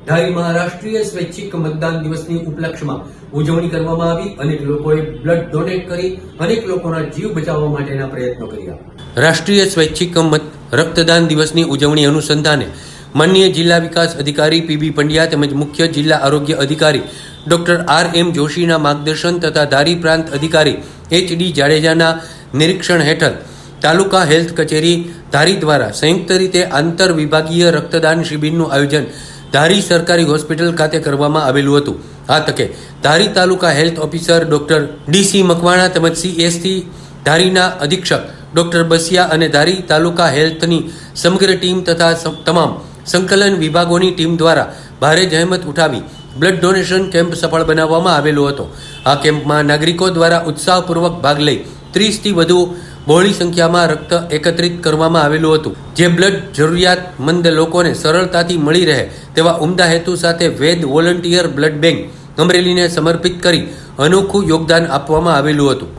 ધારીમાં રાષ્ટ્રીય સ્વૈચ્છિક મતદાન દિવસની ઉપલક્ષમાં ઉજવણી કરવામાં આવી અનેક લોકોએ બ્લડ ડોનેટ કરી અનેક લોકોના જીવ બચાવવા માટેના પ્રયત્નો કર્યા. રાષ્ટ્રીય સ્વૈચ્છિક મત રક્તદાન દિવસની ઉજવણી અનુસંધાને માનનીય જિલ્લા વિકાસ અધિકારી પીબી પંડ્યા તેમજ મુખ્ય જિલ્લા આરોગ્ય અધિકારી ડોક્ટર આર એમ જોશીના માર્ગદર્શન તથા ધારી પ્રાંત અધિકારી એચ ડી જાડેજાના નિરીક્ષણ હેઠળ તાલુકા હેલ્થ કચેરી ધારી દ્વારા સંયુક્ત રીતે આંતર વિભાગીય રક્તદાન શિબિરનું આયોજન ધારી સરકારી હોસ્પિટલ ખાતે કરવામાં આવેલું હતું. આ તકે Dhari taluka health officer doctor D C Makwana તેમજ સીએસસી ધારીના અધિક્ષક ડોક્ટર બસિયા અને ધારી તાલુકા હેલ્થની સમગ્ર ટીમ તથા તમામ સંકલન વિભાગોની ટીમ દ્વારા ભારે જહેમત ઉઠાવી બ્લડ ડોનેશન કેમ્પ સફળ બનાવવામાં આવેલો હતો. આ કેમ્પમાં નાગરિકો દ્વારા ઉત્સાહપૂર્વક ભાગ લઈ ત્રીસથી વધુ બહોળી સંખ્યામાં રક્ત એકત્રિત કરવામાં આવેલું હતું. જે બ્લડ જરૂરિયાતમંદ લોકોને સરળતાથી મળી રહે તેવા ઉમદા હેતુ સાથે વેદ વોલન્ટિયર બ્લડ બેંક અમરેલીને સમર્પિત કરી અનોખું યોગદાન આપવામાં આવેલું હતું.